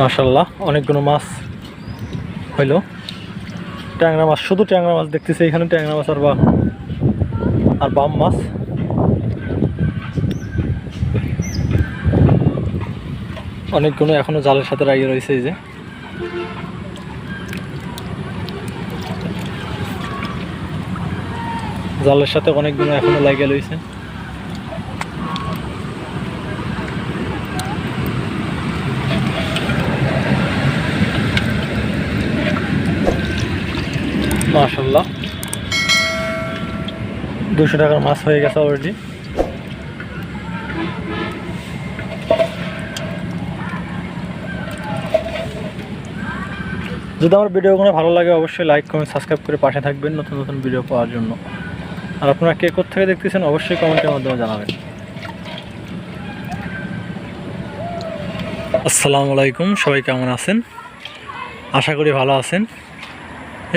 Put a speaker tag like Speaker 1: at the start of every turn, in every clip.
Speaker 1: মাশাল্লাহ অনেকগুলো মাছ হইল। ট্যাংরা মাছ, শুধু ট্যাংরা মাছ দেখতেছি, এখানে ট্যাংরা মাছ আর বা আর বাম মাছ। অনেকগুলো এখনও জালের সাথে লাগিয়ে রয়েছে এই যে। জালের সাথে অনেকগুলো এখনও লাগিয়ে রয়েছে মাশাল্লাহ দুশো টাকার মাছ হয়ে গেছে অলরেডি যদি আমার ভিডিওগুলো ভালো লাগে, অবশ্যই লাইক কমেন্ট সাবস্ক্রাইব করে পাশে থাকবেন নতুন নতুন ভিডিও পাওয়ার জন্য। আর আপনারা কে থেকে দেখতেছেন, অবশ্যই কমেন্টের মাধ্যমে জানাবেন। আসসালামু আলাইকুম, সবাই কেমন আছেন? আশা করি ভালো আছেন।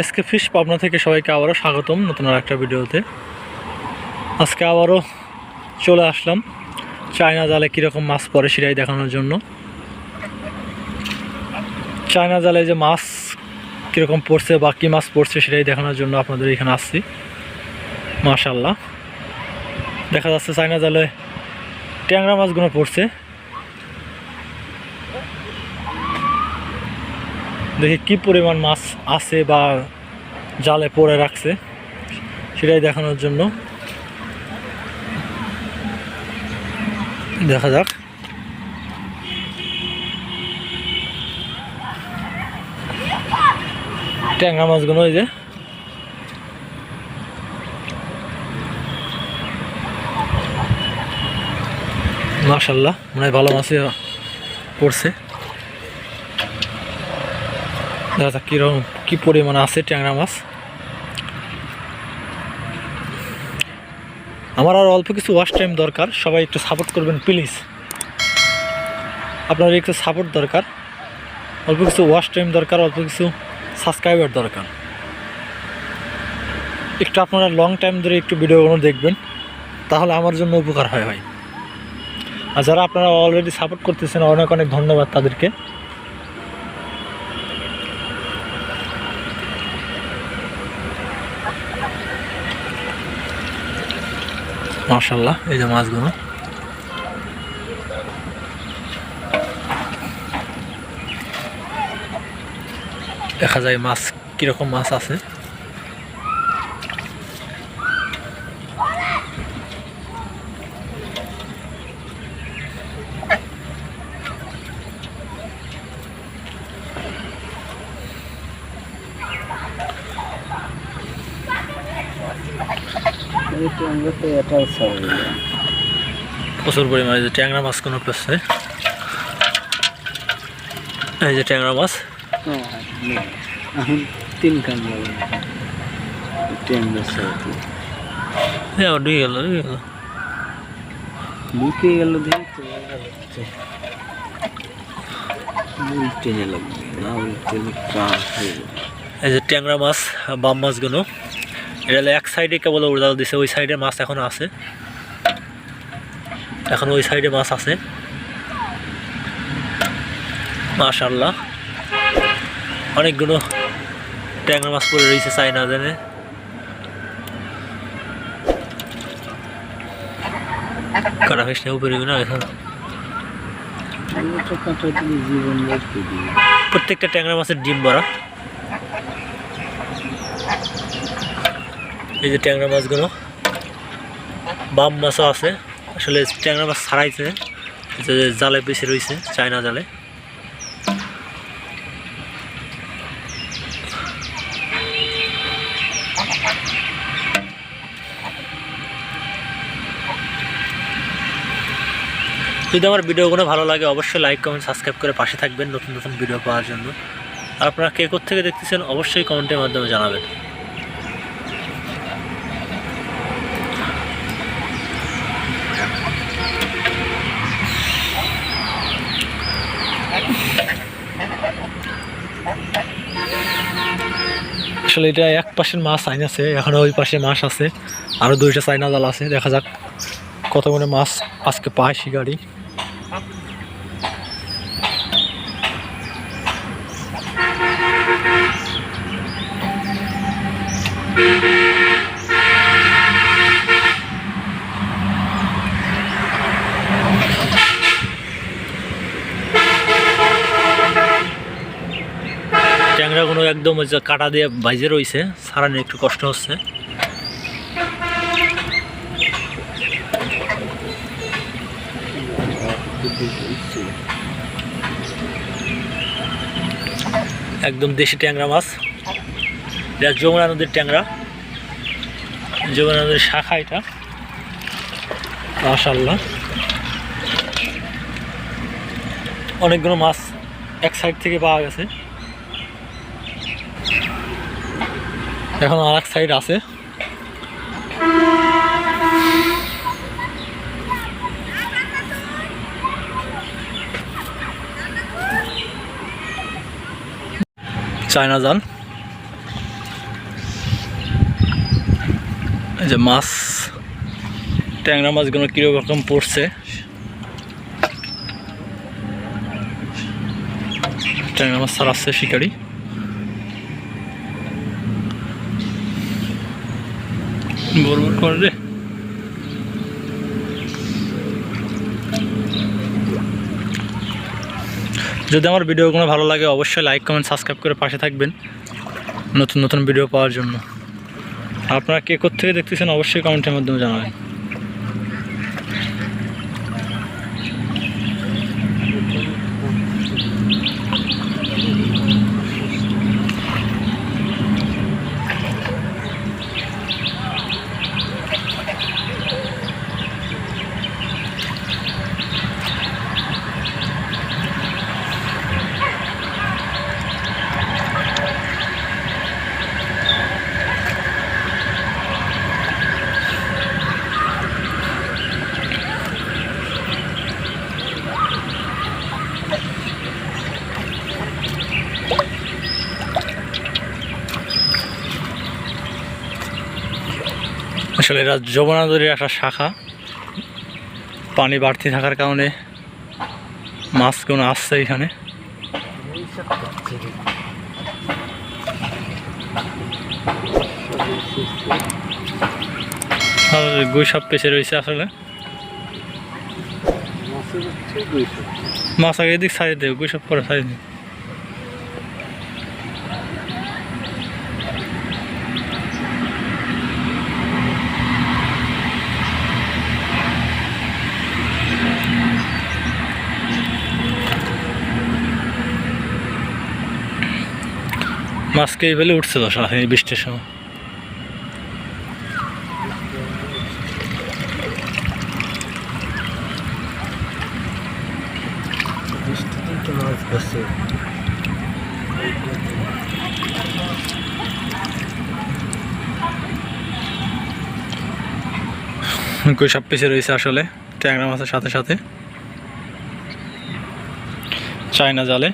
Speaker 1: এসকে ফিশ পাবনা থেকে সবাইকে আবারও স্বাগতম নতুন আর একটা ভিডিওতে। আজকে আবারও চলে আসলাম চায়না জালে কীরকম মাছ পড়ে সেটাই দেখানোর জন্য। চায়না জালে যে মাছ কীরকম পড়ছে বা কী মাছ পড়ছে সেটাই দেখানোর জন্য আপনাদের এখানে আসছি। মাশাল্লাহ দেখা যাচ্ছে চায়না জালে ট্যাংরা মাছগুলো পড়ছে। দেখি কি পরিমাণ মাছ আছে বা জালে পড়ে রাখছে, সেটাই দেখানোর জন্য। দেখা যাক। ট্যাংরা মাছগুলো ওই যে। মাশাল্লাহ, মনে ভালো মাছই পড়ছে। দেখা যাক কীরকম কী পরিমাণ আছে ট্যাংরা মাছ? আমার আর অল্প কিছু ওয়াশ টাইম দরকার, সবাই একটু সাপোর্ট করবেন প্লিজ আপনার একটু সাপোর্ট দরকার, অল্প কিছু ওয়াশ টাইম দরকার, অল্প কিছু সাবস্ক্রাইবার দরকার। একটু আপনারা লং টাইম ধরে একটু ভিডিওগুলো দেখবেন, তাহলে আমার জন্য উপকার হয়, ভাই। আর যারা আপনারা অলরেডি সাপোর্ট করতেছেন, অনেক অনেক ধন্যবাদ তাদেরকে। মার্শাল্লাহ এই যে মাছগুলো। দেখা যায় মাছ কীরকম মাছ আছে?
Speaker 2: এটাও
Speaker 1: প্রচুর পরিমাণে যে ট্যাংরা মাছ কোনো পেছে এই যে ট্যাংরা মাছ।
Speaker 2: এখন তিন কান ট্যাংরা
Speaker 1: এই আবার ঢুকে গেল ঢুকে গেল।
Speaker 2: হয়ে
Speaker 1: এই যে ট্যাংরা মাছ বাম মাছগুলো। এটা এক সাইডে কেবল উড়াল দিছে, ওই সাইডে মাছ এখন আছে। এখন ওই সাইডে মাছ আছে। মাশাল্লাহ অনেকগুলো ট্যাংরা মাছ পড়ে রয়েছে চাইনা জানে। কাটা ফিস উপরে না, এখন। প্রত্যেকটা ট্যাংরা মাছের ডিম ভরা। এই যে ট্যাংরা মাছগুলো। বাম মাছও আছে। আসলে ট্যাংরা মাছ ছাড়াইছে। যে জালে বেশি রয়েছে চায়না জালে। যদি আমার ভিডিওগুলো ভালো লাগে, অবশ্যই লাইক কমেন্ট সাবস্ক্রাইব করে পাশে থাকবেন নতুন নতুন ভিডিও পাওয়ার জন্য। আর আপনারা কে থেকে দেখতেছেন, অবশ্যই কমেন্টের মাধ্যমে জানাবেন। আসলে এটা এক পাশের মাছ আইন আছে এখনও ওই পাশে মাছ আছে আরও দুইটা চাইনা জাল আছে, দেখা যাক কত মনে মাছ আজকে পায় শিকারি Thank you. ট্যাংরাগুলো একদম ওই যে কাটা দিয়ে বাইজে রয়েছে সারানো একটু কষ্ট হচ্ছে। একদম দেশি ট্যাংরা মাছ। এটা যমুনা নদীর ট্যাংরা। যমুনা নদীর শাখা এটা। মাশাল্লাহ অনেকগুলো মাছ এক সাইড থেকে পাওয়া গেছে। এখন আর এক সাইড আছে। চায়না জাল। এই যে মাছ, ট্যাংরা মাছগুলো কীরকম পড়ছে? ট্যাংরা মাছ ছাড়াচ্ছে শিকারি। বরবর করে রে যদি আমার ভিডিওগুলো ভালো লাগে, অবশ্যই লাইক কমেন্ট সাবস্ক্রাইব করে পাশে থাকবেন নতুন নতুন ভিডিও পাওয়ার জন্য। আপনারা কে কোথেকে দেখতেছেন, অবশ্যই কমেন্টের মাধ্যমে জানাবেন। আসলে এরা যমুনা একটা শাখা। পানি বাড়তি থাকার কারণে মাছগুলো আসছে এখানে। গুই সব পেছে রয়েছে আসলে? মাছ আগে এদিক সাইড দেবে গুই সব পরে সাইড দেবে মাছকে এই বেলে উঠছে দশা এই বৃষ্টির সময়। সব পিছিয়ে রয়েছে আসলে, ট্যাংরা মাছের সাথে সাথে। চায়না জালে।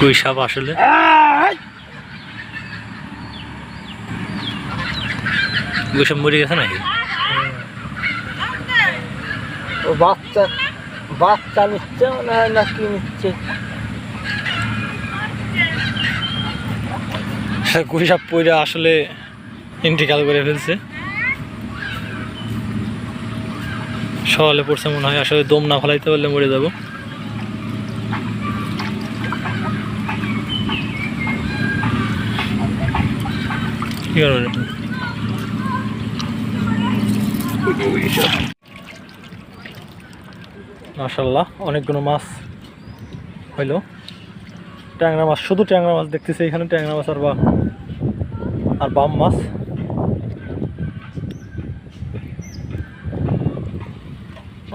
Speaker 1: কই সাপ আসলে? কই সাপ মরে গেছে নাকি?
Speaker 2: ও বাচ্চা বাচ্চা নিচ্ছে হয় না কি নিচ্ছে?
Speaker 1: কই সাপ পইরা আসলে ইন্টিকাল করে ফেলছে? সকালে পড়ছে মনে হয় আসলে দম না ফলাইতে পারলে মরে যাব। মাশাল্লাহ অনেকগুলো মাছ হইল। ট্যাংরা মাছ, শুধু ট্যাংরা মাছ দেখতেছি, এখানে ট্যাংরা মাছ আর বা আর বাম মাছ।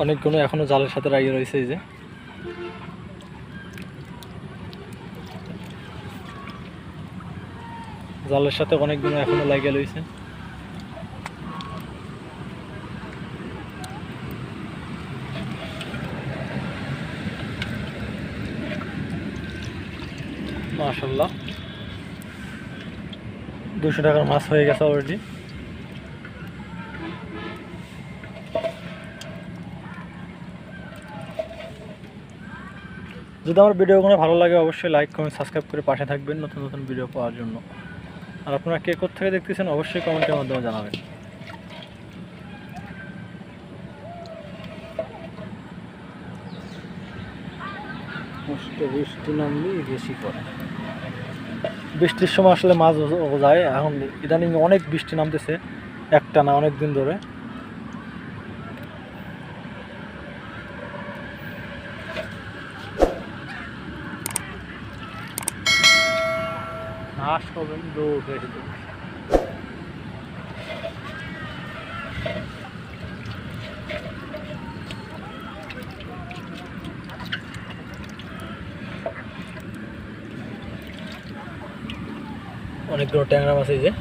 Speaker 1: অনেকগুলো এখনও জালের সাথে রাইয়ে রয়েছে এই যে। জালের সাথে অনেকগুলো এখনও লাগিয়ে রয়েছে মাশাল্লাহ দুশো টাকার মাছ হয়ে গেছে অলরেডি যদি আমার ভিডিওগুলো ভালো লাগে, অবশ্যই লাইক কমেন্ট সাবস্ক্রাইব করে পাশে থাকবেন নতুন নতুন ভিডিও পাওয়ার জন্য। আর আপনারা কে কোথেকে দেখতেছেন অবশ্যই কমেন্টের মাধ্যমে জানাবেন।
Speaker 2: বৃষ্টি নামলে বেশি করে
Speaker 1: বৃষ্টির সময় আসলে মাছ যায়। এখন ইদানিং অনেক বৃষ্টি নামতেছে একটা না অনেক দিন ধরে। দৌড় হয়ে দৌড় অনেকগুলো ট্যাংরা মাছ এই যে।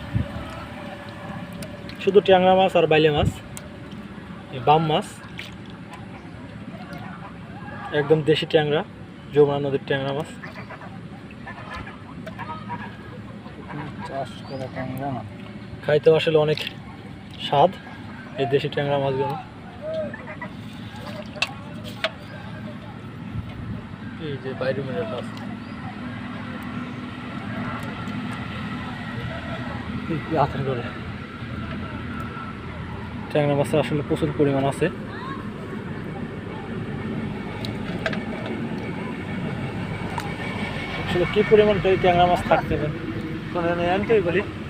Speaker 1: শুধু ট্যাংরা মাছ আর বাইলে মাছ বাম মাছ। একদম দেশি ট্যাংরা, যমুনা নদীর ট্যাংরা মাছ। খাইতে আসলে অনেক স্বাদ এই দেশি ট্যাংরা মাছগুলো। এই যে বাইরে মেরের মাছ। ট্যাংরা মাছের আসলে প্রচুর পরিমাণ আছে। আসলে কি পরিমাণ ট্যাংরা মাছ থাকতে পারে? Kung ano na yan, kayo balik.